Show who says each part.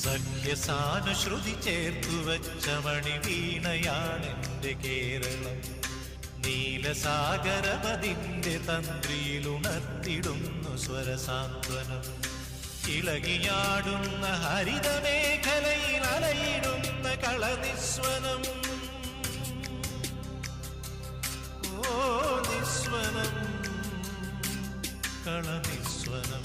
Speaker 1: സഖ്യസാനുശ്രുതി ചേർത്തു വച്ച മണി വീണയാണെന്റെ കേരളം. നീലസാഗരമതിന്റെ തന്ത്രിയിലുണർത്തിടുന്നു സ്വരസാന്ത്വനം. ഇളകിയാടുന്ന ഹരിതമേഖലയിൽ അലയിടുന്ന കളനിസ്വനം. ഓ നിസ്വനം കളനിസ്വനം.